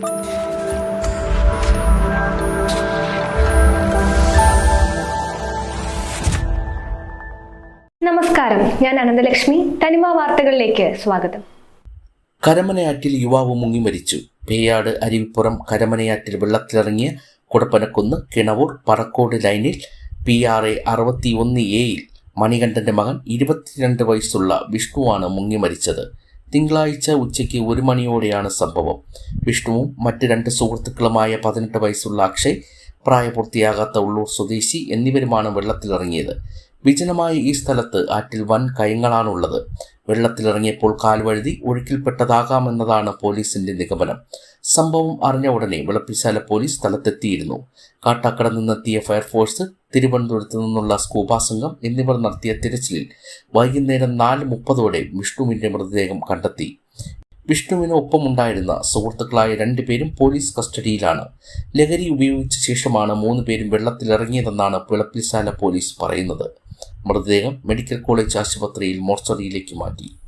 നമസ്കാരം. ഞാൻ അനന്തലക്ഷ്മി. തനിമ വാർത്തകളിലേക്ക് സ്വാഗതം. കരമനയാറ്റിൽ യുവാവ് മുങ്ങി മരിച്ചു. പേയാട് അരുവിപ്പുറം കരമനയാറ്റിൽ വെള്ളത്തിലിറങ്ങിയ കുടപ്പനക്കുന്ന് കിണവൂർ പറക്കോട് ലൈനിൽ പി ആർ എ അറുപത്തിയൊന്ന് എയിൽ മണികണ്ഠന്റെ മകൻ ഇരുപത്തിരണ്ട് വയസ്സുള്ള വിഷ്ണുവാണ് മുങ്ങി മരിച്ചത്. തിങ്കളാഴ്ച ഉച്ചയ്ക്ക് ഒരു മണിയോടെയാണ് സംഭവം. വിഷ്ണുവും മറ്റ് രണ്ട് സുഹൃത്തുക്കളുമായ പതിനെട്ട് വയസ്സുള്ള അക്ഷയ് പ്രായപൂർത്തിയാകാത്ത ഉള്ളൂർ സ്വദേശി എന്നിവരുമാണ് വെള്ളത്തിലിറങ്ങിയത്. വിജനമായ ഈ സ്ഥലത്ത് ആറ്റിൽ വൻ കയങ്ങളാണുള്ളത്. വെള്ളത്തിലിറങ്ങിയപ്പോൾ കാൽവഴുതി ഒഴുക്കിൽപ്പെട്ടതാകാമെന്നതാണ് പോലീസിന്റെ നിഗമനം. സംഭവം അറിഞ്ഞ ഉടനെ വിളപ്പിശാല പോലീസ് സ്ഥലത്തെത്തിയിരുന്നു. കാട്ടാക്കട നിന്നെത്തിയ ഫയർഫോഴ്സ് തിരുവനന്തപുരത്ത് നിന്നുള്ള സ്കൂബ സംഘം എന്നിവർ നടത്തിയ തിരച്ചിലിൽ വൈകുന്നേരം നാല് മുപ്പതോടെ വിഷ്ണുവിന്റെ മൃതദേഹം കണ്ടെത്തി. വിഷ്ണുവിന് ഒപ്പമുണ്ടായിരുന്ന സുഹൃത്തുക്കളായ രണ്ടുപേരും പോലീസ് കസ്റ്റഡിയിലാണ്. ലഹരി ഉപയോഗിച്ച ശേഷമാണ് മൂന്ന് പേരും വെള്ളത്തിലിറങ്ങിയതെന്നാണ് വിളപ്പിശാല പോലീസ് പറയുന്നത്. മൃതദേഹം മെഡിക്കൽ കോളേജ് ആശുപത്രിയിൽ മോർച്ചറിയിലേക്ക് മാറ്റി.